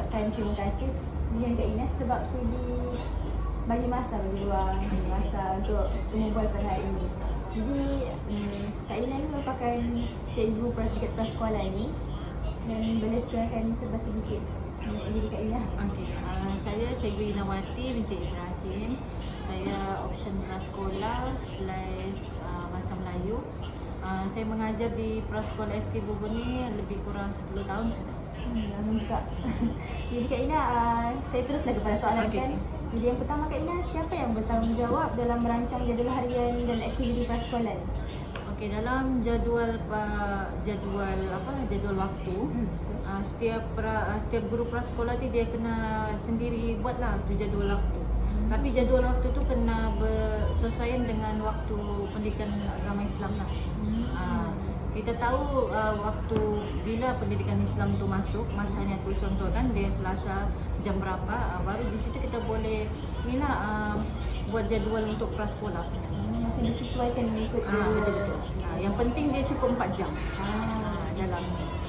mengucapkan terima kasih dengan Kak Ines sebab sudi bagi masa bagi luang bagi masa untuk berbual pada hari ini. Jadi um, Kak Ines ni merupakan cikgu pra- dekat prasekolah ni dan boleh perkenalkan serba sedikit diri Kak Ines. Okey, uh, saya Cikgu Inawati binti Ibrahim. Saya option prasekolah slash uh, bahasa Melayu. Uh, saya mengajar di prasekolah SK Bogor ni lebih kurang 10 tahun sudah. Hmm, lama juga. Jadi Kak Ina, uh, saya teruslah kepada soalan Okey, kan. Jadi yang pertama Kak Ina, siapa yang bertanggungjawab dalam merancang jadual harian dan aktiviti prasekolah? Okey, dalam jadual uh, jadual apa jadual waktu uh, setiap pra, uh, setiap guru prasekolah dia kena sendiri buatlah tu jadual waktu. Tapi jadual waktu tu kena bersesuaian dengan waktu pendidikan agama Islam lah. Ah, kita tahu uh, waktu bila pendidikan Islam tu masuk masanya tu contoh kan dia Selasa jam berapa uh, baru di situ kita boleh ni lah uh, buat jadual untuk prasekolah. Hmm, maksudnya disesuaikan mengikut Ah jadual. betul betul. Ah, yang penting dia cukup 4 jam. Ah, dalam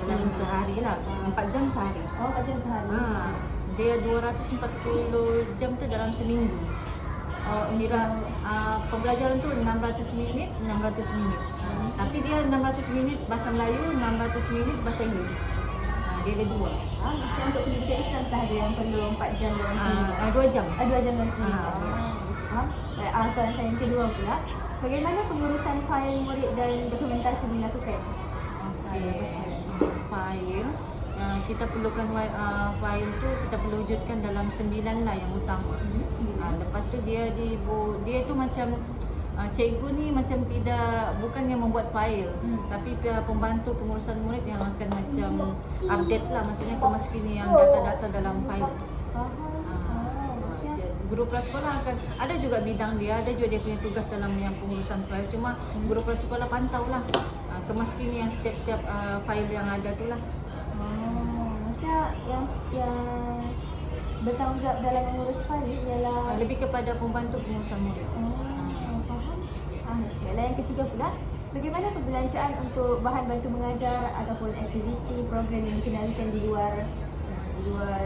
dalam sehari lah. 4 jam sehari. Oh, empat jam sehari. Ah, dia 240 jam tu dalam seminggu. Oh, Kira uh, pembelajaran tu 600 minit, 600 minit. Uh, tapi dia 600 minit bahasa Melayu, 600 minit bahasa Inggeris. Uh, dia ada dua. Ah, maksudnya untuk pendidikan Islam sahaja yang perlu empat jam dalam seminggu. Uh, uh, dua jam. Ah, dua jam dalam seminggu. Ah, Ah. Baik, ah, soalan saya yang kedua pula. Bagaimana pengurusan fail murid dan dokumentasi dilakukan? Okey. File uh, kita perlukan uh, file tu kita perlu wujudkan dalam sembilan lah yang utama. Hmm. Uh, lepas tu dia di dia tu macam uh, cikgu ni macam tidak bukan yang membuat file Hmm. tapi pihak pembantu pengurusan murid yang akan macam update lah maksudnya kemaskini yang data-data dalam file. Ah, Ah, guru prasekolah akan ada juga bidang dia ada juga dia punya tugas dalam yang pengurusan file cuma Hmm. guru prasekolah pantau lah uh, kemaskini yang setiap-setiap uh, file yang ada tu lah Oh, maksudnya yang yang bertanggungjawab dalam mengurus ni ialah uh, lebih kepada pembantu pengurusan murid Oh, faham. Ah, baiklah yang ketiga pula, bagaimana perbelanjaan untuk bahan bantu mengajar ataupun aktiviti program yang dikendalikan di luar di luar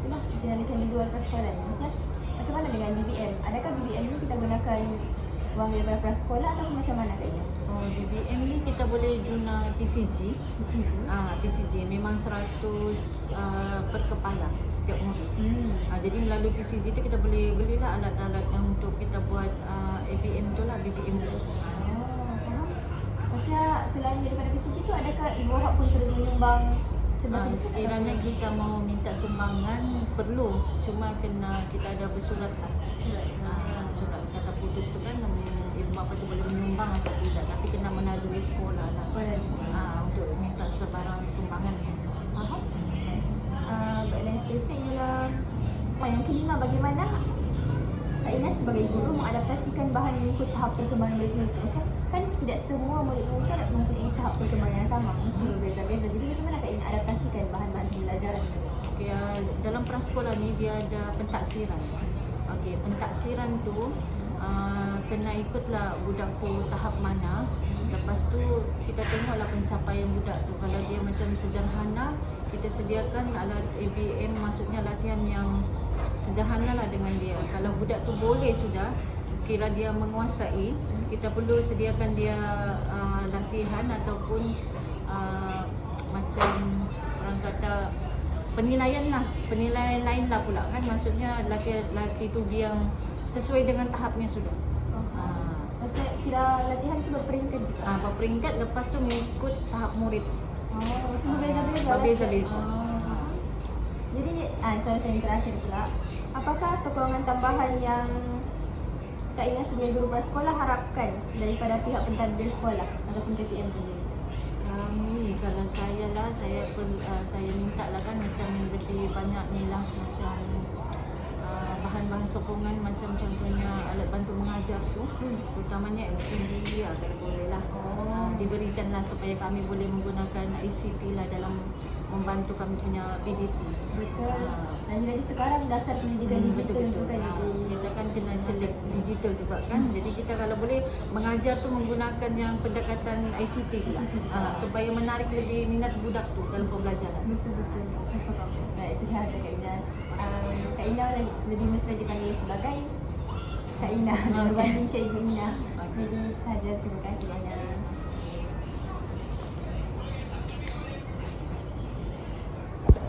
itulah dikendalikan di luar prasekolah ni. Maksudnya macam mana dengan BBM? Adakah BBM ni kita gunakan wang daripada prasekolah atau macam mana kayaknya? Oh, BBM ni kita boleh guna PCG. Sini. Ah, PCG memang 100 uh, per kepala setiap murid. Hmm. Ah, jadi melalui PCG tu kita boleh belilah alat-alat yang untuk kita buat uh, ABM tu lah, BBM tu. Oh, faham. Maksudnya selain daripada PCG tu adakah Ibu Wahab pun turut menyumbang Ah, sebesar sekiranya kita mau minta sumbangan perlu, cuma kena kita ada bersurat lah. Ah, surat kata putus tu kan ibu bapa tu boleh menyumbang atau tidak tapi kena melalui sekolah lah. Boleh. Ah, untuk minta sebarang sumbangan. Faham? Uh, baiklah seterusnya ialah oh, yang kelima bagaimana Kak Ina sebagai guru mengadaptasikan bahan mengikut tahap perkembangan murid-murid. Maksudnya kan tidak semua murid-murid kan mempunyai tahap perkembangan yang sama. Mesti berbeza-beza. Jadi macam mana Kak Ina adaptasikan bahan-bahan pembelajaran itu? Okay, uh, dalam prasekolah ni dia ada pentaksiran. Okey, pentaksiran tu uh, kena ikutlah budak tu tahap mana. Lepas tu kita tengoklah pencapaian budak tu. Kalau dia macam sederhana, kita sediakan alat ABM maksudnya latihan yang sederhana lah dengan dia. Kalau budak tu boleh sudah kira dia menguasai, kita perlu sediakan dia uh, latihan ataupun uh, macam orang kata penilaian lah penilaian lain lah pula kan maksudnya lelaki lelaki tu yang sesuai dengan tahapnya sudah Uh, maksudnya kira latihan itu berperingkat juga. ah berperingkat lepas tu mengikut tahap murid Oh, maksudnya berbeza-beza. lah, Berbeza-beza. Oh. Jadi, ah, soalan saya yang terakhir pula. Apakah sokongan tambahan yang Kak Ina sebagai guru prasekolah harapkan daripada pihak pentadbir sekolah ataupun KPM sendiri? Kami kalau saya lah saya pun uh, saya minta lah kan macam lebih banyak ni lah macam uh, bahan-bahan sokongan macam contohnya alat bantu mengajar tu Hmm. terutamanya LCD ya, kalau boleh lah Oh. Ah, diberikanlah supaya kami boleh menggunakan ICT lah dalam membantu kami punya PDP Betul. Ah. Lagi-lagi sekarang dasar pendidikan Hmm, digital betul, tu betul. kan Ah, Kita kan kena celik digital juga kan. Jadi kita kalau boleh mengajar tu menggunakan yang pendekatan ICT. ICT juga. Ah, supaya menarik lebih minat budak tu dalam pembelajaran. Betul betul. Saya faham. Baik, itu sahaja Kak Ina. Um, Kak Ina lagi, lebih mesra dipanggil sebagai Kak Ina, dan berbanding Cikgu Ina. Jadi sahaja terima kasih banyak.